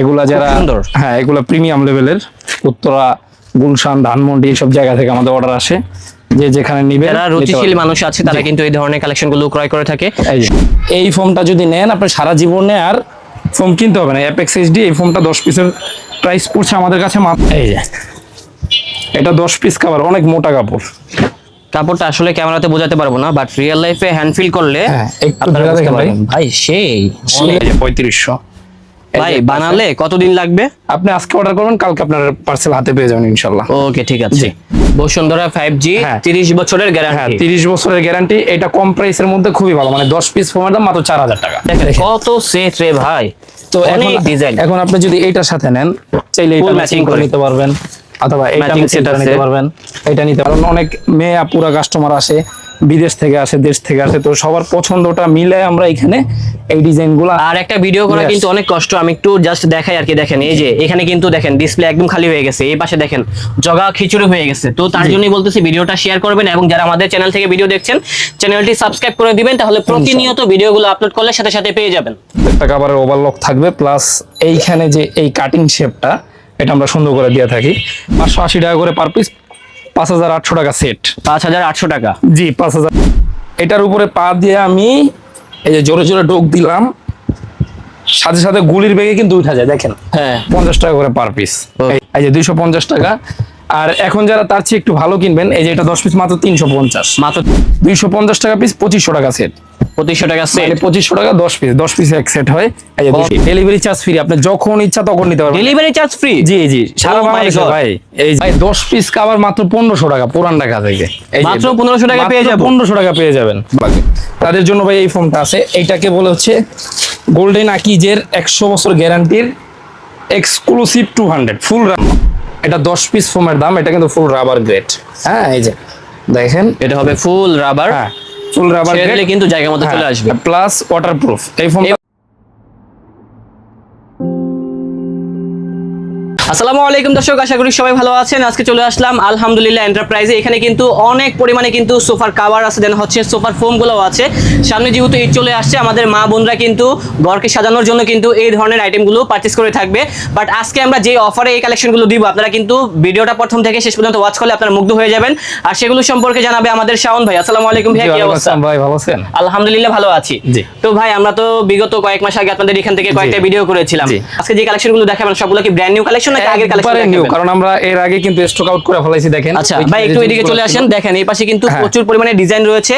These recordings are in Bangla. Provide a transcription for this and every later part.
এগুলা যারা। হ্যাঁ এগুলা প্রিমিয়াম লেভেলের উত্তরা গুলশান ধানমন্ডি এইসব জায়গা থেকে আমাদের অর্ডার আসে। যে যেখানে নিবে যারা রুচিশীল মানুষ আছে তারা কিন্তু এই ধরনের কালেকশনগুলো ক্রয় করে থাকে। এই ফোমটা যদি নেন আপনি সারা জীবনে আর ফোম কিনতে হবে না। অ্যাপেক্স এইচডি এই ফোমটা দশ পিসের প্রাইস পড়ছে আমাদের কাছে মাত্র এই যে এটা দশ পিস কাভার অনেক মোটা কাপড়। কাপড়টা আসলে ক্যামেরাতে বোঝাতে পারব না বাট রিয়েল লাইফে হ্যান্ড ফিল করলে হ্যাঁ, ভাই। সেই। পঁয়ত্রিশশো। ভাই বানালে কতদিন লাগবে? আপনি আজকে অর্ডার করবেন কালকে আপনার পার্সেল হাতে পেয়ে যাবেন ইনশাল্লাহ ওকে ঠিক আছে। বসুন্ধরা ফাইভ জি হ্যাঁ। তিরিশ বছরের গ্যারান্টি তিরিশ বছরের গ্যারান্টি এটা কম প্রাইসের মধ্যে খুবই ভালো। মানে দশ পিস ফোমের দাম মাত্র চার হাজার টাকা। কত সেট রে ভাই। তো এখন ডিজাইন এখন আপনি যদি এইটার সাথে নেন চাইলে এটা ম্যাচিং করে। নিতে পারবেন অথবা এটা। নিতে পারবেন এটা নিতে পারবেন। অনেক মেয়ে পুরা কাস্টমার আসে বিদেশ থেকে আসে দেশ থেকে আসে। তো সবার পছন্দটা মিলে আমরা এখানে এই ডিজাইনগুলো আর একটা ভিডিও করা কিন্তু অনেক কষ্ট। আমি একটু জাস্ট দেখাই আর কি দেখেন। এই যে এখানে কিন্তু দেখেন ডিসপ্লে একদম খালি হয়ে গেছে। এই পাশে দেখেন জগা খিচুড়ি হয়ে গেছে। তো তার জন্যই বলতেছি ভিডিওটা শেয়ার করবেন এবং যারা আমাদের চ্যানেল থেকে ভিডিও দেখছেন চ্যানেলটি সাবস্ক্রাইব করে দিবেন তাহলে প্রতিনিয়ত ভিডিওগুলো আপলোড করলে সাথে সাথে পেয়ে যাবেন। একটা কাভারের ওভারলক থাকবে প্লাস এইখানে যে এই কাটিং শেপটা এটা আমরা সুন্দর করে দিয়ে থাকি। পাঁচশো আশি টাকা করে পার পিস পাঁচ হাজার আটশো টাকা সেট পাঁচ হাজার আটশো টাকা? জি পাঁচ হাজার। এটার উপরে পা দিয়ে আমি এই যে জোরে জোরে ডোক দিলাম। সাথে সাথে গুলির বেগে কিন্তু উঠা যায় দেখেন। হ্যাঁ। পঞ্চাশ টাকা করে পার পিস এই যে দুইশো পঞ্চাশ টাকা। আর এখন যারা তার চেয়ে একটু ভালো কিনবেন এই যে এটা দশ পিস মাত্র তিনশো পঞ্চাশ। মাত্র দুইশো পঞ্চাশ টাকা পিস পঁচিশশো টাকা সেট পঁচিশশো টাকা সেট মানে পঁচিশশো টাকা দশ পিস দশ পিস এক সেট হয়। ডেলিভারি চার্জ ফ্রি আপনি যখন ইচ্ছা তখন নিতে পারবেন। ডেলিভারি চার্জ ফ্রি জি জি সারা Oh বাংলাদেশে ভাই এই ভাই দশ পিস কাবার মাত্র পনেরোশো টাকা পুরান টাকা থেকে। মাত্র 1500 টাকা পেয়ে যাব? পনেরোশো টাকা পেয়ে যাবেন। তাদের জন্য ভাই এই ফোনটা আছে। এইটাকে বলে হচ্ছে গোল্ডেন আকিজের একশো বছর গ্যারান্টির এক্সক্লুসিভ টু হান্ড্রেড ফুল রাম এটা দশ পিস ফোমের দাম এটা কিন্তু ফুল রাবার গ্রেড হ্যাঁ এই যে দেখেন। এটা হবে ফুল রাবার হ্যাঁ ফুল রাবার গ্রেড কিন্তু জায়গা মতো চলে আসবে। প্লাস ওয়াটারপ্রুফ এই ফোন আসসালামু আলাইকুম দর্শক আশা করি সবাই ভালো আছেন। আজকে চলে আসলাম আলহামদুলিল্লাহ এন্টারপ্রাইজে এখানে কিন্তু অনেক পরিমাণে কিন্তু সোফার কাভার আছে দেন হচ্ছে সোফার ফোমগুলোও আছে। সামনে যেহেতু ঈদ চলে আসছে আমাদের মা বোনরা কিন্তু ঘরকে সাজানোর জন্য কিন্তু এই ধরনের আইটেমগুলো পারচেস করে থাকবে। বাট আজকে আমরা যে অফারে এই কালেকশনগুলো দিব আপনারা কিন্তু ভিডিওটা প্রথম থেকে শেষ পর্যন্ত ওয়াচ করলে আপনারা মুগ্ধ হয়ে যাবেন। আর সেগুলো সম্পর্কে জানাবে আমাদের শাওন ভাই। আসসালামু আলাইকুম ভাই কি অবস্থা? ভাই ভালো আছেন? আলহামদুলিল্লাহ ভালো আছি। তো ভাই আমরা তো বিগত কয়েক মাস আগে আপনাদের এখান থেকে কয়েকটা ভিডিও করেছিলাম। আজকে যে কালেকশনগুলো দেখাবেন সবগুলো কি ব্র্যান্ড নিউ কালেকশন নাকি আগের কালেকশন একবারে new, কারণ আমরা এর আগে কিন্তু স্টক আউট করে ফেলাইছি দেখেন। আচ্ছা ভাই একটু এদিকে চলে আসেন দেখেন এই পাশে কিন্তু। প্রচুর পরিমাণে ডিজাইন রয়েছে।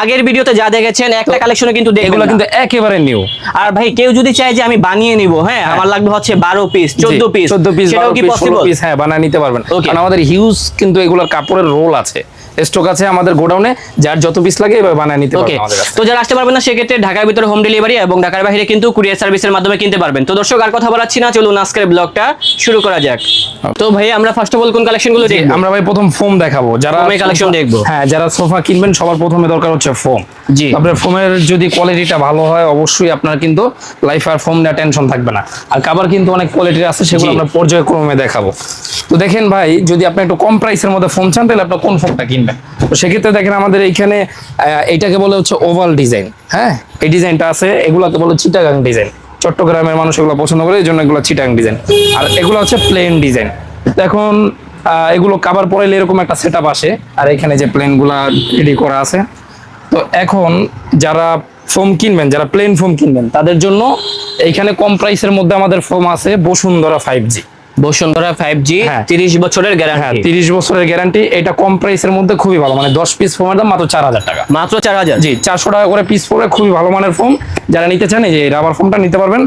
আগের ভিডিওতে যা দেখেছেন একটা কালেকশনে কিন্তু এগুলো কিন্তু একেবারে নিউ আর ভাই কেউ যদি চায় যে আমি বানিয়ে নিব হ্যাঁ আমার লাগবে হচ্ছে বারো পিস চোদ্দ পিস চোদ্দ পিস সেটাও কি পসিবল পিস হ্যাঁ বানিয়ে নিতে পারবেন। কারণ আমাদের হিউজ কিন্তু এগুলোর কাপড়ের রোল আছে। স্টক আছে আমাদের গোডাউনে যার যত পিস লাগে এভাবে বানিয়ে নিতে পারবেন আমাদের তো যারা আসতে পারবেন না সেক্ষেত্রে ঢাকার ভিতরে হোম ডেলিভারি এবং ঢাকার বাইরে কিন্তু কুরিয়ার সার্ভিসের মাধ্যমে কিনতে পারবেন। তো দর্শক আর কথা বলাচ্ছি না চলুন আজকের ব্লগটা শুরু করা যাক। তো ভাই আমরা ফার্স্ট অফ অল কোন কালেকশনগুলো দেখব। আমরা ভাই প্রথম ফোম দেখাবো। যারা ফোমের সোফা- দেখব। হ্যাঁ যারা সোফা কিনবেন সবার প্রথমে দরকার হচ্ছে ফোম জি। আপনার ফোমের যদি কোয়ালিটিটা ভালো হয় অবশ্যই আপনার কিন্তু লাইফ আর ফোম নিয়ে টেনশন থাকবে না। আর কাবার কিন্তু অনেক কোয়ালিটির আছে সেগুলো। আমরা পর্যায়ক্রমে দেখাবো। তো দেখেন ভাই যদি আপনি একটু কম প্রাইসের মধ্যে ফোন চান তাহলে আপনি কোন ফোনটা কিনবেন? তো সেক্ষেত্রে দেখেন আমাদের এইখানে আহ, এইটাকে বলে হচ্ছে ওভাল ডিজাইন হ্যাঁ এই ডিজাইনটা আছে এগুলোকে বলে চিটাগাং ডিজাইন চট্টগ্রামের মানুষ এগুলো পছন্দ করে এই জন্য এগুলো চিটাং ডিজাইন আর এগুলো হচ্ছে প্লেন ডিজাইন এখন এগুলো কাবার পরাইলে এরকম একটা সেট আসে, আর এখানে যে প্লেনগুলা রেডি করা আছে। তো এখন যারা ফোম কিনবেন, যারা প্লেন ফোম কিনবেন, তাদের জন্য এইখানে কম প্রাইসের মধ্যে আমাদের ফোম আছে Bashundhara five G Bashundhara five G হ্যাঁ। তিরিশ বছরের হ্যাঁ গ্যারান্টি বছরের গ্যারান্টি এটা কম প্রাইসের মধ্যে খুবই ভালো। মানে দশ পিস ফোমের দাম মাত্র চার হাজার টাকা। মাত্র চার হাজার? জি চারশো টাকা করে পিস পড়বে খুবই ভালো মানের ফোম যারা নিতে চান এই যে রাবার ফোমটা নিতে পারবেন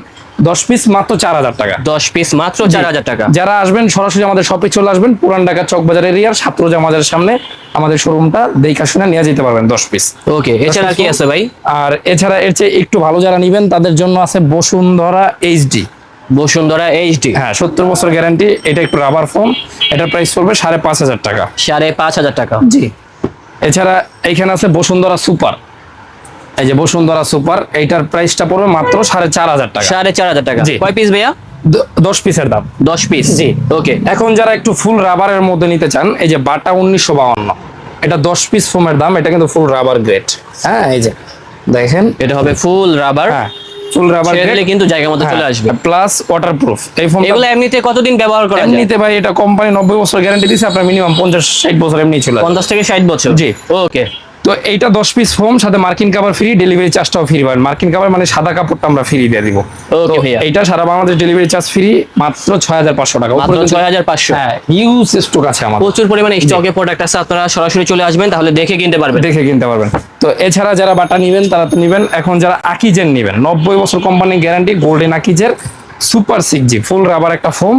দশ পিস মাত্র চার হাজার টাকা। দশ পিস মাত্র চার হাজার টাকা। যারা আসবেন সরাসরি আমাদের শপে চলে আসবেন পুরান ঢাকা চকবাজার এরিয়ার ছাত্রজা মাজারের সামনে আমাদের শোরুমটা দেখা শুনে নিয়ে যেতে পারবেন দশ পিস ওকে এছাড়া কি আছে ভাই? আর এছাড়া এর চেয়ে একটু ভালো যারা নিবেন তাদের জন্য আছে বসুন্ধরা এইচডি বসুন্ধরা এইচডি হ্যাঁ সত্তর বছর গ্যারান্টি এটা একটু রাবার ফোম এটার প্রাইস পড়বে সাড়ে পাঁচ হাজার টাকা। সাড়ে পাঁচ হাজার টাকা। জি। এছাড়া এইখানে আছে বসুন্ধরা সুপার। এই যে বসুন্ধরা সুপার এইটার প্রাইসটা পড়বে মাত্র সাড়ে চার হাজার টাকা। সাড়ে চার হাজার টাকা। জি। কয় পিস ভাইয়া? দশ পিসের দাম। দশ পিস জি। ওকে এখন যারা একটু ফুল রাবারের মধ্যে নিতে চান এই যে বাটা উনিশশো বাউন্ন। এটা দশ পিস ফোমের দাম এটা কিন্তু ফুল রাবার গ্রেড হ্যাঁ এই যে দেখেন এটা হবে ফুল রাবার হ্যাঁ। রাবার ছেড়ে কিন্তু জায়গা মতো হ্যাঁ, চলে আসবে। প্লাস ওয়াটারপ্রুফ এই ফোন এগুলো এমনিতে কতদিন ব্যবহার করা যায়? এমনিতে ভাই এটা কোম্পানি বছর গ্যারান্টি আপনার মিনিমাম পঞ্চাশ ষাট বছর এমনি ছিল পঞ্চাশ থেকে ষাট বছর? জি। ওকে তো এইটা দশ পিস ফোম সাথে মার্কিন কাভার ফ্রি ডেলিভারি চার্জটাও ফ্রি পাবেন। মার্কিন কাভার মানে সাদা কাপড়টা আমরা ফ্রি দিয়ে দিব। এইটা সারা বাংলাদেশ ডেলিভারি চার্জ ফ্রি মাত্র ছয় হাজার পাঁচশো টাকা। ছয় হাজার পাঁচশো। হ্যাঁ হিউজ স্টক আছে আমার প্রচুর পরিমাণে স্টকে প্রোডাক্ট আছে আপনারা সরাসরি চলে আসবেন তাহলে দেখে কিনতে পারবেন। দেখে কিনতে পারবেন। তো এছাড়া যারা বাটা নিবেন তারা তো নিবেন। এখন যারা আকিজের নিবেন নব্বই বছর company guarantee golden আকিজের super six G full rubber একটা ফোম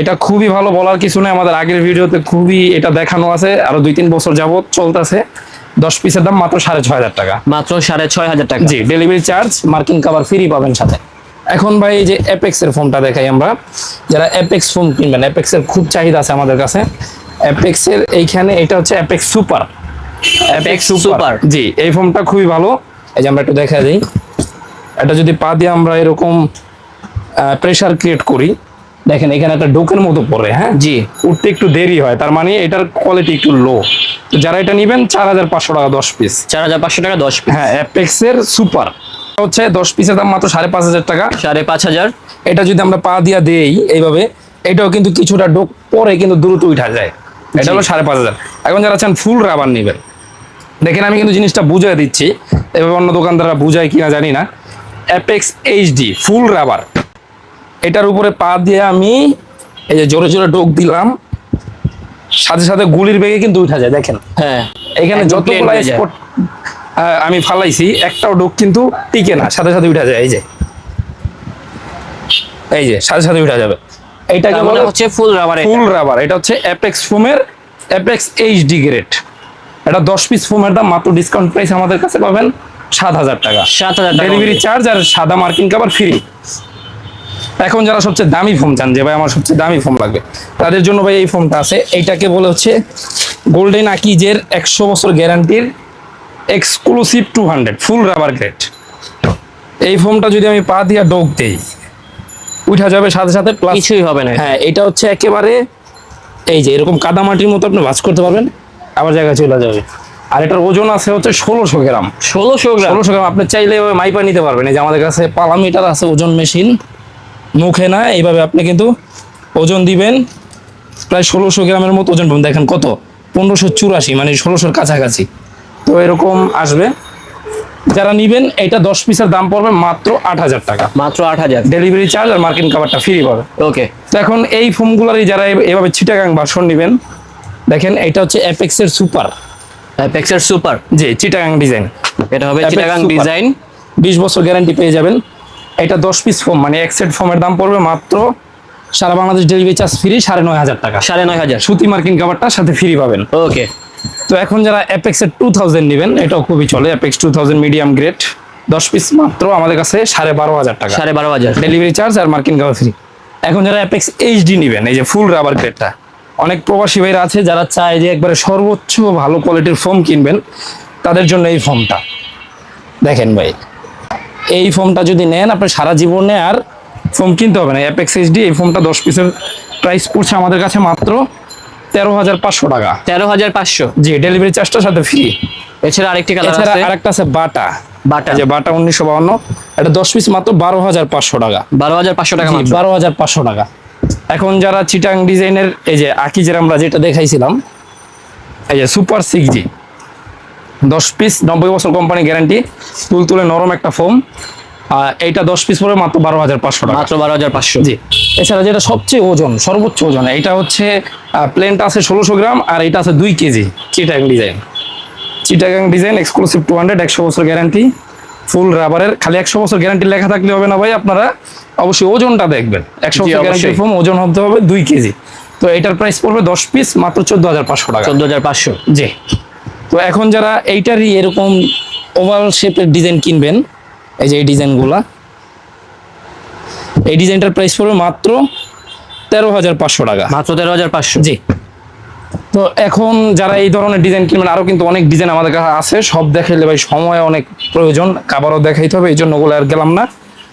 এটা খুবই ভালো বলার কিছু নেই আমাদের আগের ভিডিওতে খুবই এটা দেখানো আছে। আরও দুই তিন বছর যাবত চলতেছে। দশ পিসের দাম মাত্র সাড়ে ছয় হাজার টাকা। মাত্র সাড়ে ছয় হাজার টাকা। জি delivery charge marking cover free পাবেন সাথে। এখন ভাই এই যে অ্যাপেক্স এর ফোনটা দেখাই আমরা। যারা অ্যাপেক্স ফোন কিনবেন অ্যাপেক্স এর খুব চাহিদা আছে আমাদের কাছে। অ্যাপেক্স এর এইখানে এটা হচ্ছে Apex super Apex. Super G এই ফোনটা খুবই ভালো। এই যে আমরা একটু দেখা দিই। এটা যদি পা দিয়ে আমরা এরকম প্রেসার ক্রিয়েট করি দেখেন এখানে একটা ডোকের মতো পড়ে হ্যাঁ? জি। উঠতে একটু দেরি হয় তার মানে এটার কোয়ালিটি একটু লো তো যারা এটা নেবেন চার হাজার পাঁচশো টাকা দশ পিস চার হাজার পাঁচশো টাকা দশ পিস হ্যাঁ অ্যাপেক্স এর সুপার হচ্ছে দশ পিসের দাম মাত্র সাড়ে পাঁচ হাজার টাকা। সাড়ে পাঁচ হাজার। এটা যদি আমরা পা দিয়া দেই এইভাবে এটাও কিন্তু কিছুটা ডোক পরে কিন্তু দ্রুত উঠা যায়। এটা হলো সাড়ে পাঁচ হাজার। এখন যারা চান ফুল রাবার নেবেন। দেখেন আমি কিন্তু জিনিসটা বুঝিয়ে দিচ্ছি। এভাবে অন্য দোকানদাররা বুঝায় কিনা জানি না। অ্যাপেক্স এইচডি ফুল রাবার এটার উপরে পা দিয়ে আমি এই যে জোরে জোরে ডোক দিলাম। সাথে সাথে গুলির বেগে কিন্তু উঠা যায় দেখেন। হ্যাঁ এখানে যতগুলো। স্পট আমি ফালাইছি একটাও ডোক কিন্তু টিকে না সাথে সাথে উঠা যায় এই যে। এই যে সাথে সাথে উঠা যাবে। এইটাকে তার বলে মানে হচ্ছে ফুল রাবার ফুল রাবার এটা হচ্ছে অ্যাপেক্স ফোমের অ্যাপেক্স এইচডি গ্রেড এটা দশ পিস ফোমের দাম মাত্র ডিসকাউন্ট প্রাইস আমাদের কাছে পাবেন সাত হাজার টাকা। সাত হাজার টাকা ডেলিভারি চার্জ আর সাদা মার্কিং কাভার ফ্রি এখন যারা সবচেয়ে দামি ফোন চান যে ভাই আমার সবচেয়ে দামি ফোন লাগবে তাদের জন্য ভাই এই ফোনটা আছে। এইটাকে বলে হচ্ছে গোল্ডেন আকিজের একশো বছর গ্যারান্টির exclusive two hundred full rubber grade এই ফোনটা যদি আমি পা দিয়া ডোক দেই উঠা যাবে সাথে সাথে প্লাস কিছুই হবে না। হ্যাঁ এটা হচ্ছে একেবারে এই যে এরকম কাদামাটির মতো আপনি ভাঁজ করতে পারবেন আবার জায়গায় চলে যাবে। আর এটার ওজন আছে হচ্ছে ষোলোশো গ্রাম। ষোলোশো গ্রাম। ষোলোশো গ্রাম আপনি চাইলে মাইপা নিতে পারবেন। এই যে আমাদের কাছে পালা মিটার আছে ওজন মেশিন। মুখে না এইভাবে আপনি কিন্তু ওজন দিবেন। প্রায় ষোলোশো গ্রামের মতো ওজন পাবেন। দেখেন কত? পনেরোশো চুরাশি মানে ষোলোশোর কাছাকাছি। তো এরকম আসবে। যারা নিবেন এটা দশ পিসের দাম পড়বে মাত্র আট হাজার টাকা। মাত্র আট হাজার। ডেলিভারি চার্জ আর মার্কিন কাভারটা ফ্রি পাবে। ওকে তো এখন এই ফোমগুলোরই যারা এভাবে চিটাগাং বাসন নেবেন দেখেন এটা হচ্ছে অ্যাপেক্সের সুপার অ্যাপেক্সের সুপার জি চিটাগাং ডিজাইন এটা হবে চিটাগাং ডিজাইন বিশ বছর গ্যারান্টি পেয়ে যাবেন। এটা দশ পিস ফোম মানে এক সেট ফোমের দাম পড়বে মাত্র সারা বাংলাদেশ ডেলিভারি চার্জ ফ্রি সাড়ে নয় হাজার টাকা। সাড়ে নয় হাজার। সুতি মার্কিন কাভারটার সাথে ফ্রি পাবেন। ওকে তো এখন যারা অ্যাপেক্সের টু থাউজেন্ড নেবেন এটাও খুবই চলে Apex two thousand medium grade দশ পিস মাত্র আমাদের কাছে সাড়ে বারো হাজার টাকা। সাড়ে বারো হাজার। ডেলিভারি চার্জ আর মার্কিন কাভার ফ্রি এখন যারা অ্যাপেক্স এইচডি নেবেন এই যে ফুল রাবার গ্রেডটা অনেক প্রবাসী ভাইরা আছে যারা চায় যে একবারে সর্বোচ্চ ভালো কোয়ালিটির ফোম কিনবেন তাদের জন্য এই ফোমটা দেখেন ভাই এই ফোমটা যদি নেন আপনি সারা জীবনে আর ফোম কিনতে হবে না। অ্যাপেক্স এইচডি এই ফোমটা দশ পিসের প্রাইস পড়ছে আমাদের কাছে মাত্র তেরো হাজার পাঁচশো টাকা। তেরো হাজার পাঁচশো? জি ডেলিভারি চার্জটার সাথে ফ্রি এছাড়া আরেকটি কালার আছে। আরেকটা আছে বাটা। বাটা। যে বাটা উনিশশো বাউন্ন এটা দশ পিস মাত্র বারো হাজার পাঁচশো টাকা। বারো হাজার পাঁচশো টাকা বারো হাজার পাঁচশো টাকা। এখন যারা চিটাং ডিজাইনের এই যে আকিজের আমরা যেটা দেখাইছিলাম এই যে সুপার সিক্স জি দশ পিস নব্বই বছর কোম্পানি গ্যারান্টি তুল তুলে নরম একটা ফোম এইটা দশ পিস পরে মাত্র বারো হাজার পাঁচশো টাকা। মাত্র বারো হাজার পাঁচশো। জি। এছাড়া যেটা সবচেয়ে ওজন সর্বোচ্চ ওজন এটা হচ্ছে প্লেনটা আছে ষোলোশো গ্রাম আর এটা আছে দুই KG Chittagong design Chittagong design exclusive two hundred একশো বছর গ্যারান্টি ফুল রাবারের খালি একশো বছর গ্যারান্টি লেখা থাকলে হবে না ভাই আপনারা অবশ্যই ওজনটা দেখবেন। একশো বছর গ্যারান্টি ফোম ওজন হতে হবে দুই কেজি। তো এটার প্রাইস পড়বে দশ পিস মাত্র চোদ্দ হাজার পাঁচশো টাকা। চোদ্দ হাজার পাঁচশো। জি। তো এখন যারা এইটারই এরকম ওভাল শেপের ডিজাইন কিনবেন এই যে এই ডিজাইনগুলা এই ডিজাইনটার প্রাইস পড়বে মাত্র তেরো হাজার পাঁচশো টাকা। মাত্র তেরো হাজার পাঁচশো। জি। তো এখন যারা এই ধরনের ডিজাইন কিনবেন আরও কিন্তু অনেক ডিজাইন আমাদের কাছে আছে সব দেখাইলে ভাই সময় অনেক প্রয়োজন কাবারও দেখাইতে হবে এই জন্য ওগুলো আর গেলাম না।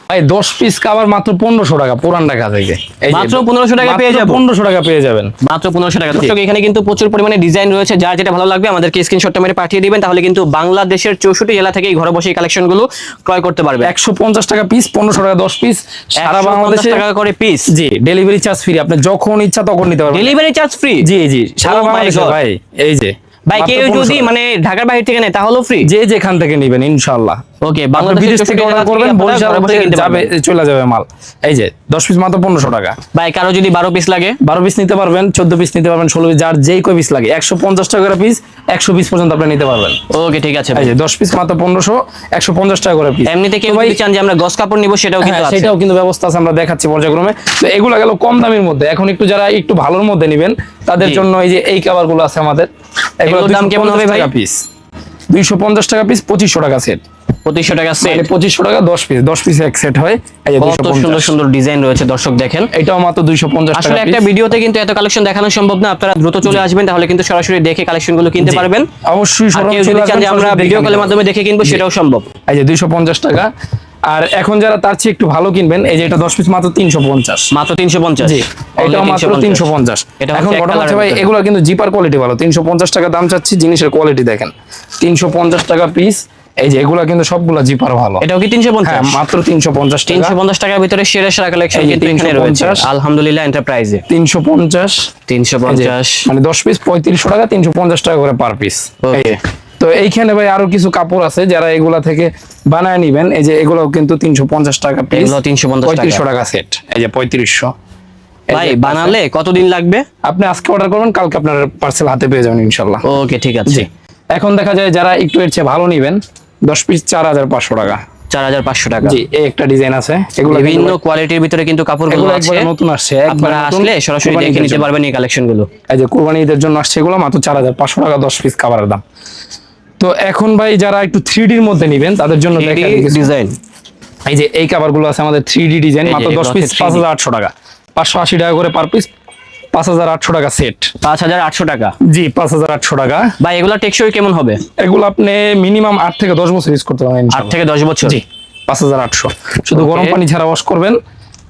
ভাই দশ পিস কাবার মাত্র পনেরোশো টাকা পুরান ঢাকা থেকে। এই মাত্র 1500 টাকা পেয়ে যাব? পনেরোশো টাকা পেয়ে যাবেন। মাত্র পনেরোশো টাকা দর্শক এখানে কিন্তু প্রচুর পরিমাণে ডিজাইন রয়েছে। যার যেটা ভালো লাগবে আমাদেরকে স্ক্রিনশটটা মেরে পাঠিয়ে দিবেন তাহলে কিন্তু বাংলাদেশের চৌষট্টি জেলা থেকে এই ঘরে বসে কালেকশনগুলো ক্রয় করতে পারবে। একশো পঞ্চাশ টাকা পিস পনেরোশো টাকা দশ পিস সারা বাংলাদেশে টাকা করে পিস জি ডেলিভারি চার্জ ফ্রি আপনি যখন ইচ্ছা তখন নিতে পারবেন। ডেলিভারি চার্জ ফ্রি জি জি সারা Oh বাংলাদেশে ভাই এই যে। ভাই কেউ 1500 যদি মানে ঢাকার বাইরে থেকে নেয় তাহলেও ফ্রি যে যেখান থেকে নেবেন ইনশাল্লাহ ওকে আপনি বাংলাদেশের থেকে অর্ডার করবেন বরিশাল থেকে যাবে চলে যাবে মাল। এই যে দশ পিস মাত্র পনেরোশো টাকা। ভাই কারও যদি বারো পিস লাগে? বারো পিস নিতে পারবেন চোদ্দ পিস নিতে পারবেন ষোলো পিস যার যেই কয় পিস লাগে একশো পঞ্চাশ টাকা করে পিস একশো পিস পর্যন্ত আপনি নিতে পারবেন। ওকে ঠিক আছে এই যে দশ পিস মাত্র পনেরোশো একশো পঞ্চাশ টাকা করে পিস এমনিতে কেউ যদি চান যে আমরা গস কাপড় নিব সেটাও কিন্তু হ্যাঁ আছে। সেটাও কিন্তু ব্যবস্থা আছে আমরা দেখাচ্ছি পর্যায়ক্রমে। তো এগুলো গেল কম দামের মধ্যে। এখন একটু যারা একটু ভালোর মধ্যে নেবেন তাদের জন্য এই যে এই কাবারগুলো আছে আমাদের। এগুলোর দাম কেমন হবে ভাই? পিস দুইশো পঞ্চাশ টাকা পিস পঁচিশশো টাকা সেট পঁচিশশো টাকা সেট মানে পঁচিশশো টাকা দশ পিস দশ পিস এক সেট হয়। সুন্দর সুন্দর ডিজাইন রয়েছে দর্শক দেখেন। এটাও মাত্র দুইশো পঞ্চাশ টাকা আসলে একটা ভিডিওতে কিন্তু এত কালেকশন দেখানো সম্ভব না আপনারা দ্রুত চলে আসবেন তাহলে কিন্তু সরাসরি দেখে কালেকশনগুলো কিনতে পারবেন। অবশ্যই আমরা ভিডিও কলের মাধ্যমে দেখে কিনবো সেটাও সম্ভব। এই যে দুইশো পঞ্চাশ টাকা। আর এখন যারা তার চেয়ে একটু ভালো কিনবেন এই যে এটা দশ পিস মাত্র তিনশো পঞ্চাশ। মাত্র তিনশো পঞ্চাশ। জি এটাও মাত্র তিনশো পঞ্চাশ। এটা এখন হচ্ছে এক ঘটনা হচ্ছে ভাই এগুলো কিন্তু জিপার কোয়ালিটি ভালো। তিনশো পঞ্চাশ টাকা দাম চাচ্ছি জিনিসের কোয়ালিটি দেখেন। তিনশো পঞ্চাশ টাকা পিস এই যে এগুলা কিন্তু সবগুলা জিপার ভালো। এটাও কি তিনশো হ্যাঁ মাত্র তিনশো পঞ্চাশ টাকা। তিনশো পঞ্চাশ টাকার ভিতরে সেরা সেরা কালেকশন কিন্তু এখানে রয়েছে। 350 আলহামদুলিল্লাহ এন্টারপ্রাইজে তিনশো পঞ্চাশ। তিনশো এই যে, পঞ্চাশ। মানে দশ পিস পঁয়ত্রিশশো টাকা তিনশো পঞ্চাশ টাকা করে পার পিস Okay. তো এইখানে ভাই আরও কিছু কাপড় আছে যারা এগুলা থেকে বানায় নিবেন। এই যে এগুলো কিন্তু তিনশো পঞ্চাশ টাকা এগুলো 350 টাকা। পঁয়ত্রিশশো টাকা সেট এই যে পঁয়ত্রিশশো। ভাই বানালে কতদিন লাগবে? আপনি আজকে অর্ডার করবেন কালকে আপনার পার্সেল হাতে পেয়ে যাবেন ইনশাল্লাহ ওকে ঠিক আছে। এখন দেখা যায় যারা একটু এর চেয়ে ভালো নিবেন দশ পিস চার হাজার পাঁচশো টাকা। চার হাজার পাঁচশো টাকা। জি এই একটা ডিজাইন আছে। এগুলো বিভিন্ন কোয়ালিটির ভিতরে কিন্তু কাপড়গুলো আছে। নতুন আসছে। আপনারা আসলে সরাসরি দেখে নিতে পারবেন এই কালেকশনগুলো এই যে কোরবানি ঈদের জন্য আসছে এগুলো মাত্র চার হাজার পাঁচশো টাকা দশ পিস খাবারের দাম। তো এখন ভাই যারা একটু থ্রি মধ্যে নিবেন তাদের জন্য ডিজাইন এই যে এই কাবারগুলো আছে আমাদের থ্রি ডিজাইন মাত্র দশ পিস পাঁচ হাজার আটশো টাকা। পাঁচশো আশি টাকা করে পার পিস পাঁচ হাজার আটশো টাকা সেট পাঁচ হাজার আটশো টাকা? জি পাঁচ হাজার আটশো টাকা। ভাই এগুলো টেকসই কেমন হবে? এগুলো আপনি মিনিমাম আট থেকে দশ বছর ইউজ করতে পারবেন আট থেকে দশ বছর? জি পাঁচ হাজার আটশো। শুধু গরম পানি ছাড়া ওয়াশ করবেন।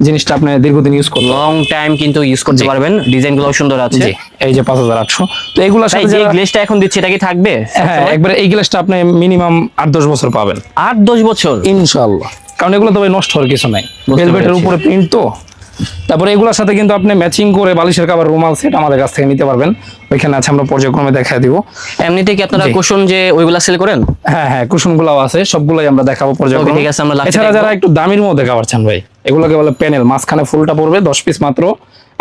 জিনিসটা আপনি দীর্ঘদিন ইউজ করবেন লং টাইম কিন্তু ইউজ করতে পারবেন। ডিজাইনগুলো সুন্দর আছে। এই যে পাঁচ হাজার আটশো। তো এগুলোর সাথে যে গ্লেসটা এখন দিচ্ছে এটা কি থাকবে? হ্যাঁ একবারে এই গ্লেসটা আপনি মিনিমাম আট দশ বছর পাবেন। আট দশ বছর? ইনশাল্লাহ কারণ এগুলো তো ভাই নষ্ট হওয়ার কিছু নাই। ভেলভেটের উপরে প্রিন্ট তো। তারপরে এগুলোর সাথে কিন্তু আপনি ম্যাচিং করে বালিশের কাবার রুমাল সেট আমাদের কাছ থেকে নিতে পারবেন। ওইখানে আছে আমরা পর্যায়ক্রমে দেখা দিব। এমনিতে কি আপনারা কুশন যে ওইগুলা সেল করেন? হ্যাঁ হ্যাঁ কুশন গুলাও আছে সবগুলাই আমরা দেখাবো পর্যায়ক্রমে। ঠিক আছে, আমরা এছাড়া যারা একটু দামির মধ্যে খাবার চান ভাই এগুলোকে বলে প্যানেল মাঝখানে ফুলটা পড়বে দশ পিস মাত্র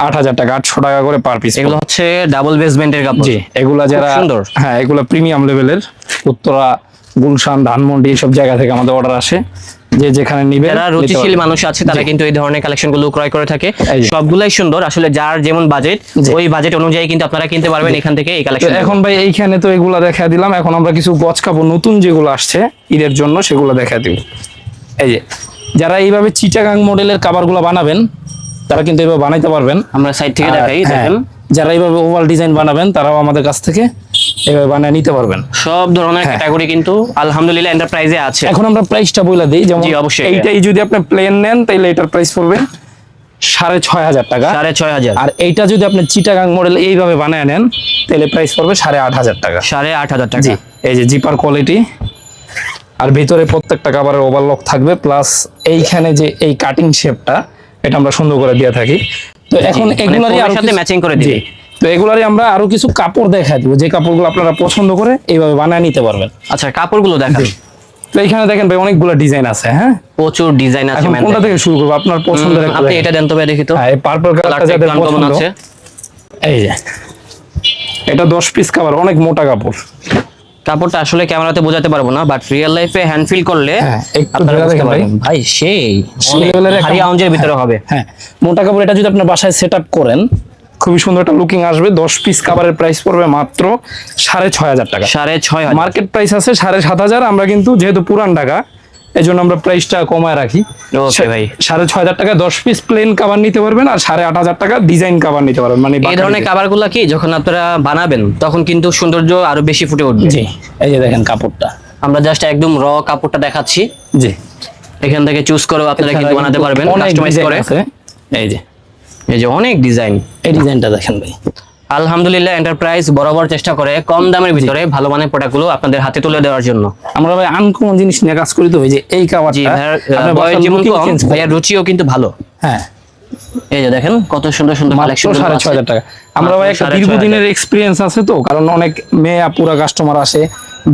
আট হাজার টাকা আটশো টাকা করে পার পিস এগুলো হচ্ছে ডাবল বেসমেন্টের কাপড়। জি এগুলা যারা সুন্দর। হ্যাঁ এগুলো প্রিমিয়াম লেভেলের উত্তরা গুলশান ধানমন্ডি এইসব জায়গা থেকে আমাদের অর্ডার আসে। যে যেখানে নিবে যারা রুচিশীল মানুষ আছে তারা কিন্তু এই ধরনের কালেকশনগুলো ক্রয় করে থাকে। সবগুলাই সুন্দর আসলে যার যেমন বাজেট ওই বাজেট অনুযায়ী কিন্তু আপনারা কিনতে পারবেন এখান থেকে এই কালেকশন এখন ভাই এইখানে তো এগুলা দেখা দিলাম। এখন আমরা কিছু গছ কাপড় নতুন যেগুলো আসছে ঈদের জন্য সেগুলো দেখা দিব। এই যে যারা এইভাবে চিটাগাং মডেলের কাবারগুলো বানাবেন তারা কিন্তু এইভাবে বানাইতে পারবেন। আমরা সাইড থেকে দেখাই হ্যাঁ, দেখেন। যারা এইভাবে ওভাল ডিজাইন বানাবেন তারাও আমাদের কাছ থেকে এইভাবে বানিয়ে নিতে পারবেন। সব ধরনের। ক্যাটাগরি কিন্তু আলহামদুলিল্লাহ এন্টারপ্রাইজে আছে। এখন আমরা প্রাইসটা বলে দিই যেমন। এইটাই যদি আপনি প্লেন নেন তাহলে এটার প্রাইস পড়বে সাড়ে ছয় হাজার টাকা। সাড়ে ছয় হাজার। আর এইটা যদি আপনি চিটাগাং মডেল এইভাবে বানায় নেন তাহলে প্রাইস পড়বে সাড়ে আট হাজার টাকা। সাড়ে আট হাজার টাকা। এই যে জিপার কোয়ালিটি আর ভিতরে প্রত্যেকটা কাভারের ওভারলক থাকবে প্লাস এইখানে যে এই কাটিং শেপটা এটা আমরা সুন্দর করে দিয়ে থাকি। তো এখন মানে আরও সাথে matching করে জি। তো এগুলারই আমরা আরও কিছু কাপড় দেখা দিব। যে কাপড়গুলো আপনারা পছন্দ করে এইভাবে বানায় নিতে পারবেন। আচ্ছা কাপড়গুলো দেখান। তো এইখানে দেখেন ভাই অনেকগুলো ডিজাইন আছে হ্যাঁ? প্রচুর ডিজাইন আছে এখন man কোনটা থেকে শুরু করব? আপনার পছন্দের আপনি এটা দেন তো ভাই দেখি তো। হ্যাঁ এই পার্পল কালারটা যাদের পছন্দ। আছে। এই যে এটা দশ পিস কাভার অনেক মোটা কাপড়। কাপড়টা আসলে ক্যামেরাতে বোঝাতে পারব না বাট রিয়েল লাইফে হ্যান্ড ফিল করলে হ্যাঁ, ভাই। সেই অঞ্জের ভিতরে হবে। হ্যাঁ মোটা কাপড় এটা যদি আপনার বাসায় সেট আপ করেন খুবই সুন্দর একটা লুকিং আসবে। দশ পিস কাভারের প্রাইস পড়বে মাত্র সাড়ে ছয় হাজার টাকা। সাড়ে ছয় মার্কেট প্রাইস আছে সাড়ে সাত হাজার। আমরা কিন্তু যেহেতু পুরান টাকা এই জন্য আমরা প্রাইসটা কমায় রাখি। ওকে ভাই। সাড়ে ছয় হাজার টাকা দশ পিস প্লেন কাভার নিতে পারবেন আর সাড়ে আট হাজার টাকা ডিজাইন কাভার নিতে পারবেন। মানে এই ধরনের। কাভারগুলো কি? যখন আপনারা বানাবেন তখন কিন্তু সৌন্দর্য আরও বেশি ফুটে উঠবে। জি এই যে দেখেন কাপড়টা। আমরা জাস্ট একদম র কাপড়টা দেখাচ্ছি। জি। এখান থেকে চুজ করেও আপনারা কিন্তু বানাতে পারবেন কাস্টমাইজ করে। এই যে। এই যে অনেক ডিজাইন এই ডিজাইনটা দেখেন ভাই। আলহামদুলিল্লাহ এন্টারপ্রাইজ বরাবর চেষ্টা করে কম দামের ভিতরে ভালো মানের প্রোডাক্টগুলো আপনাদের হাতে তুলে দেওয়ার জন্য। আমরা ভাই আনকমন জিনিস নিয়ে কাজ করি তো ওই যে এই কাভারটা বয়স যেমন কম। ভাইয়ার রুচিও কিন্তু ভালো। হ্যাঁ। এই যে দেখেন কত সুন্দর সুন্দর কালেকশন সাড়ে ছয় হাজার টাকা। আমরা ভাই একটা দীর্ঘদিনের এক্সপিরিয়েন্স আছে তো কারণ অনেক মেয়ে আপুরা কাস্টমার আসে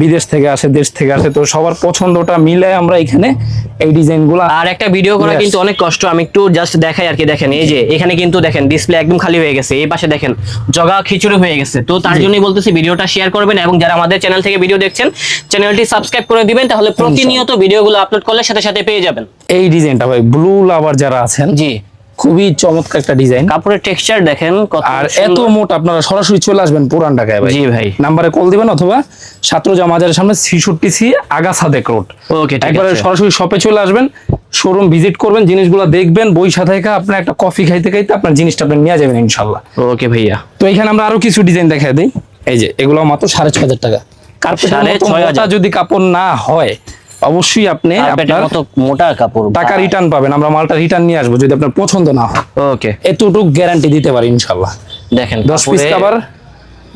বিদেশ থেকে আসে দেশ থেকে আসে। তো সবার পছন্দটা মিলে আমরা এখানে এই ডিজাইনগুলো আর একটা ভিডিও করা কিন্তু অনেক কষ্ট। আমি একটু জাস্ট দেখাই আর কি দেখেন। এই যে এখানে কিন্তু দেখেন ডিসপ্লে একদম খালি হয়ে গেছে। এই পাশে দেখেন জগা খিচুড়ি হয়ে গেছে। তো তার জন্যই বলতেছি ভিডিওটা শেয়ার করবেন এবং যারা আমাদের চ্যানেল থেকে ভিডিও দেখছেন চ্যানেলটি সাবস্ক্রাইব করে দিবেন তাহলে প্রতিনিয়ত ভিডিওগুলো আপলোড করলে সাথে সাথে পেয়ে যাবেন। এই ডিজাইনটা ভাই ব্লু লাভার যারা আছেন জি। খুবই চমৎকার একটা ডিজাইন কাপড়ের টেক্সচার দেখেন আর এত মোট আপনারা সরাসরি চলে আসবেন পুরান ঢাকায় ভাই। জি ভাই। নাম্বারে কল দিবেন অথবা সাতরোজা মাজারের সামনে ছিষট্টি C Aga Sadek road okay ঠিক একবারে সরাসরি শপে চলে আসবেন শোরুম ভিজিট করবেন জিনিসগুলো দেখবেন বই সাথে আপনার একটা কফি খাইতে খাইতে আপনার জিনিসটা আপনি নিয়ে যাবেন ইনশাল্লাহ। ওকে ভাইয়া। তো এখানে আমরা আরও কিছু ডিজাইন দেখা দিই। এই যে এগুলো মাত্র সাড়ে ছ হাজার টাকা। হাজার। যদি কাপড় না হয় অবশ্যই আপনি আপনার মতো মোটা কাপড় টাকা রিটার্ন পাবেন। আমরা মালটা রিটার্ন নিয়ে আসব যদি আপনার পছন্দ না হয়। ওকে এতটুকু গ্যারান্টি দিতে পারি ইনশাল্লাহ দেখেন দশ পিস কাবার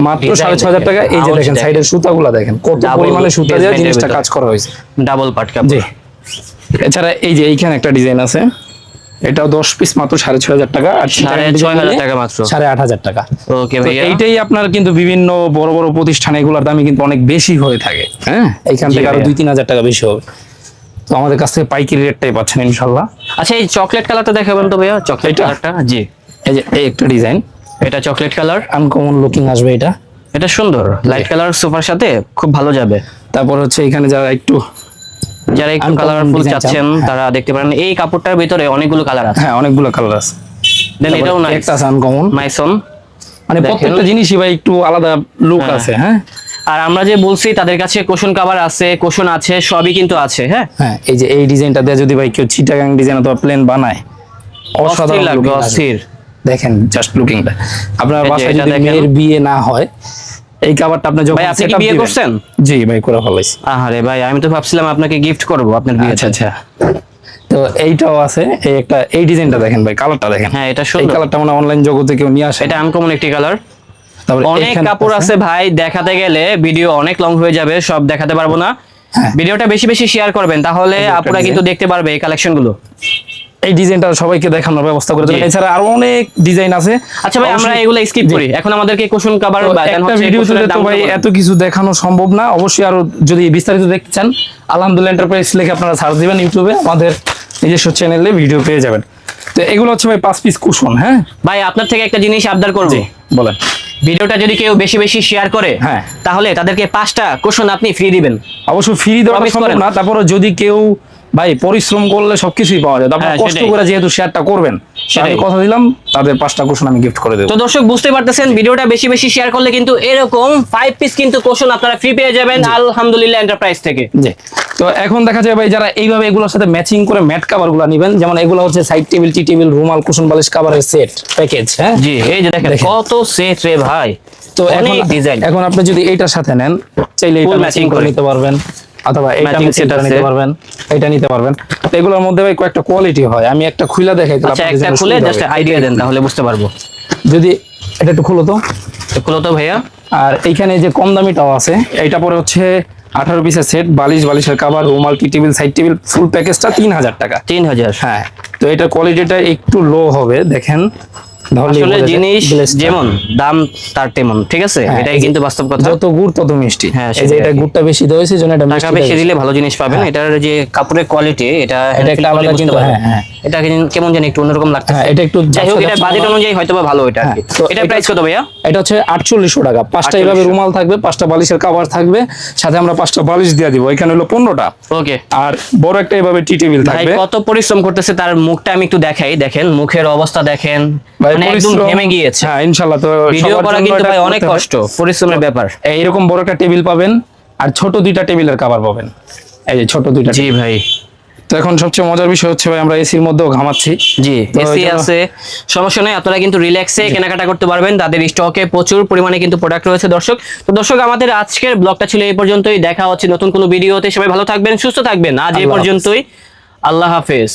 মাত্র সাড়ে ছ হাজার টাকা। এই যে দেখেন, সাইডের সুতাগুলা দেখেন কত পরিমাণে সুতা দিয়ে জিনিসটা কাজ করা হয়েছে। ডাবল পাট কাপড়। জি। এছাড়া এই যে এইখানে একটা ডিজাইন আছে। এটাও দশ পিস মাত্র সাড়ে ছয় হাজার টাকা আর সাড়ে ছয় হাজার টাকা মাত্র। সাড়ে আট হাজার টাকা। ওকে ভাইয়া। এইটাই আপনার কিন্তু বিভিন্ন বড় বড় প্রতিষ্ঠান এগুলোর দামই কিন্তু অনেক বেশি হয়ে থাকে হ্যাঁ? এইখান থেকে আরও। দুই তিন হাজার টাকা বেশি হবে। তো আমাদের কাছ থেকে পাইকারি রেটটাই পাচ্ছেন ইনশাল্লাহ আচ্ছা এই চকলেট কালারটা দেখাবেন তো ভাইয়া চকলেট? কালারটা জি। এই যে এই একটা ডিজাইন এটা চকলেট কালার আনকমন লুকিং আসবে এটা। এটা সুন্দর। লাইট কালার সোফার সাথে খুব ভালো যাবে। তারপর হচ্ছে এখানে যারা একটু যারা একটু কালারফুল চাচ্ছেন তারা দেখতে পারেন এই কাপড়টার ভিতরে অনেকগুলো কালার আছে। হ্যাঁ অনেকগুলো কালার আছে। দেন এটাও নাইস একটা আছে আনকমন মাইসন মানে প্রত্যেকটা জিনিসই ভাই একটু আলাদা লুক হ্যাঁ। আছে হ্যাঁ। আর আমরা যে বলছি তাদের কাছে কোশন কভার আছে কোশন আছে সবই কিন্তু আছে হ্যাঁ। হ্যাঁ এই যে এই ডিজাইনটা দিয়ে যদি ভাই কেউ চিটাগাং ডিজাইন অথবা প্লেন বানায় অসাধারণ লাগবে অস্থির। দেখেন জাস্ট লুকিংটা আপনার বাসায় যদি দেখেন। মেয়ের বিয়ে না হয় এই কাভারটা আপনি যখন ভাই, আপনি কি বিয়ে করছেন? জি ভাই করে ফেলাইছি। আহারে ভাই আমি তো ভাবছিলাম আপনাকে গিফট করব আপনার বিয়েতে। আচ্ছা আচ্ছা। তো এইটাও আছে এই একটা এই ডিজাইনটা দেখেন ভাই কালারটা দেখেন। হ্যাঁ এটা সুন্দর। এই কালারটা মানে অনলাইন জগতে কেউ নিয়ে আসে এটা আনকমন একটি কালার তারপরে অনেক কাপড় আছে। ভাই দেখাতে গেলে ভিডিও অনেক লং হয়ে যাবে সব দেখাতে পারব না। হ্যাঁ। ভিডিওটা বেশি বেশি শেয়ার করবেন তাহলে design। কিন্তু দেখতে পারবে এই কালেকশনগুলো। এই ডিজাইনটা সবাইকে দেখানোর ব্যবস্থা করে দেবেন। এছাড়া আরও অনেক ডিজাইন আছে। আচ্ছা ভাই আমরা এগুলো স্কিপ করি। এখন আমাদেরকে কোশন কাভার বা একটা হচ্ছে ভিডিও তুলে তো ভাই এত কিছু দেখানো সম্ভব না। অবশ্যই আরও যদি বিস্তারিত দেখতে চান আলহামদুলিল্লাহ এন্টারপ্রাইজ লিখে আপনারা সার্চ দিবেন ইউটিউবে। আমাদের নিজস্ব চ্যানেলে ভিডিও পেয়ে যাবেন। তো এগুলো হচ্ছে ভাই পাঁচ পিস কুশন হ্যাঁ? ভাই আপনার থেকে একটা জিনিস আবদার করব। বলেন। ভিডিওটা যদি কেউ বেশি বেশি শেয়ার করে হ্যাঁ। তাহলে তাদেরকে পাঁচটা কোশন আপনি ফ্রি দিবেন। অবশ্য ফ্রি দেওয়া সম্ভব না। তারপরে যদি কেউ ভাই পরিশ্রম করলে সবকিছুই পাওয়া যায়। তারপর হ্যাঁ, কষ্ট করে যেহেতু শেয়ারটা করবেন আমি কথা দিলাম তাদের পাঁচটা কুশন আমি গিফট করে দেবো। তো দর্শক বুঝতে পারতেছেন ভিডিওটা বেশি বেশি শেয়ার করলে কিন্তু এরকম ফাইভ পিস কিন্তু কোশন আপনারা ফ্রি পেয়ে যাবেন আলহামদুলিল্লাহ এন্টারপ্রাইজ থেকে। জি। তো এখন দেখা যায় ভাই যারা এইভাবে এগুলোর সাথে ম্যাচিং করে ম্যাট কাভারগুলো নেবেন যেমন এগুলো হচ্ছে সাইড টেবিল টি টেবিল রুমাল কুশন বালিশ কাভারের সেট প্যাকেজ হ্যাঁ? জি এই যে দেখেন। কত সেট রে ভাই। তো এখন ডিজাইন এখন আপনি যদি এইটার সাথে নেন চাইলে এটা ম্যাচিং করে। নিতে পারবেন। অথবা ম্যাচিং আছে। নিতে পারবেন। এটা নিতে পারবেন। তো এগুলোর মধ্যে ভাই কয়েকটা কোয়ালিটি হয়। আমি একটা খুলে দেখাই তাহলে আচ্ছা একটা খুলে জাস্ট আইডিয়া দেন তাহলে বুঝতে পারব। যদি এটা একটু খুলো তো। খুলো তো ভাইয়া। আর এইখানে যে কম দামিটাও আছে এটা পরে হচ্ছে আঠারো পিসের সেট বালিশ বালিশের কাবার রুমাল T table side table full প্যাকেজটা তিন হাজার টাকা। তিন হাজার। হ্যাঁ তো এটা কোয়ালিটিটা একটু লো হবে দেখেন। আসলে জিনিস যেমন দাম তার তেমন ঠিক আছে? হ্যাঁ, এটাই কিন্তু বাস্তব কথা। যত গুড় তত মিষ্টি। হ্যাঁ, এই যে এটা গুড়টা বেশি দেওয়া হয়েছে জন্য এটা টাকা বেশি। দিলে ভালো জিনিস পাবেন। হ্যাঁ। এটার যে কাপড়ের কোয়ালিটি এটা এটা একটা আলাদা কিন্তু, হ্যাঁ, হ্যাঁ। এটা কেমন জানি একটু অন্যরকম এটা একটু যাই হোক এটা বাজেট অনুযায়ী হয়তো ভালো এটা। তো এটা প্রাইস কত ভাইয়া? এটা হচ্ছে আটচল্লিশশো টাকা। পাঁচটা এইভাবে রুমাল থাকবে পাঁচটা বালিশের কাভার থাকবে সাথে আমরা পাঁচটা বালিশ দিয়ে দিব। এখানে হলো পনেরোটা। ওকে। আর বড় একটা এইভাবে টি টেবিল থাকবে। কত পরিশ্রম করতেছে তার মুখটা আমি একটু দেখাই। দেখেন মুখের অবস্থা দেখেন। ভাই মানে একদম পরিশ্রম- গিয়েছে। হ্যাঁ ইনশাল্লাহ তো ভিডিও করা কিন্তু ভাই অনেক কষ্ট পরিশ্রমের ব্যাপার। এইরকম বড় একটা টেবিল পাবেন আর ছোট দুইটা টেবিলের কাভার পাবেন। এই যে ছোট দুইটা জি ভাই। তো এখন সবচেয়ে মজার বিষয় হচ্ছে ভাই আমরা এসির মধ্যেও ঘামাচ্ছি। জি এসি আছে সমস্যা নেই আপনারা কিন্তু রিল্যাক্সে কেনাকাটা করতে পারবেন তাদের স্টকে প্রচুর পরিমাণে কিন্তু প্রোডাক্ট রয়েছে দর্শক। তো দর্শক আমাদের আজকের ব্লগটা ছিল এই পর্যন্তই দেখা হচ্ছে নতুন কোনো ভিডিওতে সবাই ভালো থাকবেন সুস্থ থাকবেন আজ এই পর্যন্তই। আল্লাহ হাফেজ।